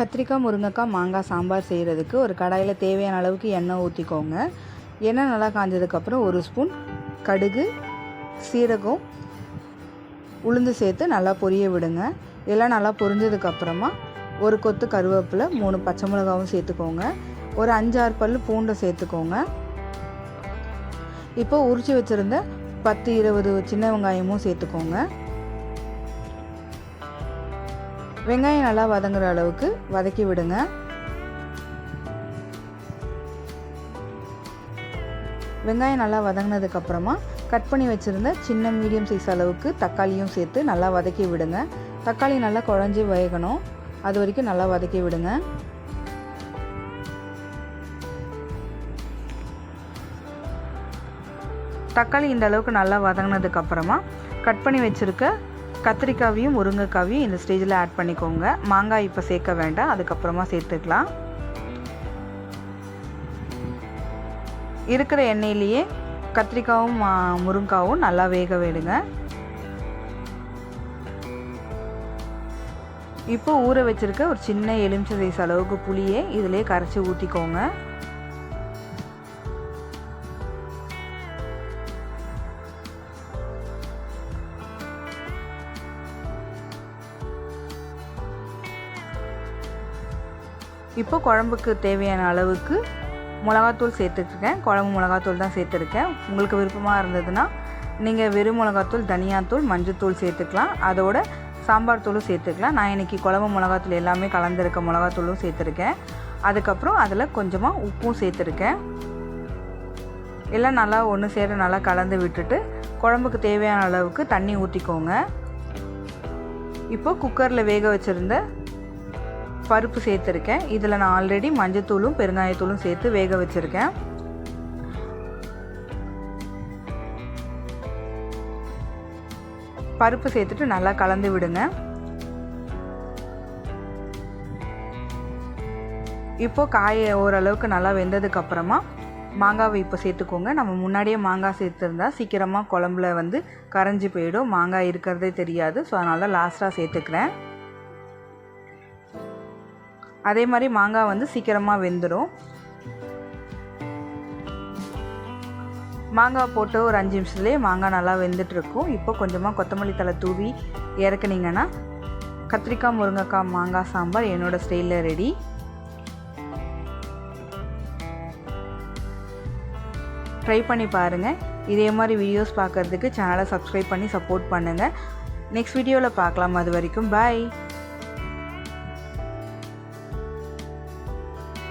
கத்திரிக்காய் முருங்கைக்காய் மாங்காய் சாம்பார் செய்கிறதுக்கு ஒரு கடாயில் தேவையான அளவுக்கு எண்ணெய் ஊற்றிக்கோங்க எண்ணெய் நல்லா காஞ்சதுக்கப்புறம் ஒரு ஸ்பூன் கடுகு சீரகம் உளுந்து சேர்த்து நல்லா பொரிய விடுங்க. எல்லாம் நல்லா பொரிஞ்சதுக்கப்புறமா ஒரு கொத்து கருவேப்பிலை மூணு பச்சை மிளகாவும் சேர்த்துக்கோங்க. ஒரு அஞ்சாறு பல் பூண்டை சேர்த்துக்கோங்க. இப்போ உரித்து வச்சுருந்த பத்து இருபது சின்ன வெங்காயமும் சேர்த்துக்கோங்க. வெங்காயம் நல்லா வதங்குற அளவுக்கு வதக்கி விடுங்க. வெங்காயம் நல்லா வதங்கினதுக்கப்புறமா கட் பண்ணி வச்சுருந்த சின்ன மீடியம் சைஸ் அளவுக்கு தக்காளியும் சேர்த்து நல்லா வதக்கி விடுங்க. தக்காளி நல்லா குழஞ்சி வேகணும். அது வரைக்கும் நல்லா வதக்கி விடுங்க. தக்காளி இந்த அளவுக்கு நல்லா வதங்கினதுக்கப்புறமா கட் பண்ணி வச்சுருக்க கத்திரிக்காவையும் முருங்கைக்காவையும் இந்த ஸ்டேஜில் ஆட் பண்ணிக்கோங்க. மாங்காய் இப்போ சேர்க்க வேண்டாம். அதுக்கப்புறமா சேர்த்துக்கலாம். இருக்கிற எண்ணெயிலேயே கத்திரிக்காவும் முருங்காவும் நல்லா வேக விடுங்க. இப்போ ஊற வச்சுருக்க ஒரு சின்ன எலுமிச்சை சைஸ் அளவுக்கு புளியை இதிலே கரைச்சி ஊற்றிக்கோங்க இப்போ குழம்புக்கு தேவையான அளவுக்கு மிளகாத்தூள் சேர்த்துருக்கேன் குழம்பு மிளகாத்தூள் தான் சேர்த்துருக்கேன். உங்களுக்கு விருப்பமாக இருந்ததுன்னா நீங்கள் வெறும் மிளகாத்தூள் தனியாத்தூள் மஞ்சத்தூள் சேர்த்துக்கலாம். அதோட சாம்பார் தூளும் சேர்த்துக்கலாம். நான் இன்றைக்கி குழம்பு மிளகாத்தூள் எல்லாமே கலந்துருக்க மிளகாத்தூளும் சேர்த்துருக்கேன். அதுக்கப்புறம் அதில் கொஞ்சமாக உப்பும் சேர்த்துருக்கேன். எல்லாம் நல்லா ஒன்று சேர நல்லா கலந்து விட்டுட்டு குழம்புக்கு தேவையான அளவுக்கு தண்ணி ஊற்றிக்கோங்க இப்போ குக்கரில் வேக வச்சுருந்த பருப்பு சேர்த்துருக்கேன். இதில் நான் ஆல்ரெடி மஞ்சத்தூளும் பெருங்காயத்தூளும் சேர்த்து வேக வச்சுருக்கேன். பருப்பு சேர்த்துட்டு நல்லா கலந்து விடுங்க. இப்போது காயை ஓரளவுக்கு நல்லா வெந்ததுக்கு அப்புறமா மாங்காவை இப்போ சேர்த்துக்கோங்க. நம்ம முன்னாடியே மாங்காய் சேர்த்துருந்தா சீக்கிரமாக குழம்புல வந்து கரைஞ்சி போயிடும். மாங்காய் இருக்கிறதே தெரியாது. ஸோ அதனால தான் லாஸ்ட்டாக சேர்த்துக்கிறேன். அதே மாதிரி மாங்காய் வந்து சீக்கிரமாக வெந்துடும் மாங்காய் போட்டு ஒரு அஞ்சு நிமிஷத்துலேயே மாங்காய் நல்லா வெந்துட்டுருக்கும். இப்போ கொஞ்சமாக கொத்தமல்லி தலை தூவி இறக்குனீங்கன்னா கத்திரிக்காய் முருங்கைக்காய் மாங்காய் சாம்பார் என்னோடய ஸ்டைலில் ரெடி. ட்ரை பண்ணி பாருங்கள் இதே மாதிரி வீடியோஸ் பார்க்குறதுக்கு சேனலை சப்ஸ்கிரைப் பண்ணி சப்போர்ட் பண்ணுங்கள் நெக்ஸ்ட் வீடியோவில் பார்க்கலாம். அது வரைக்கும் பாய்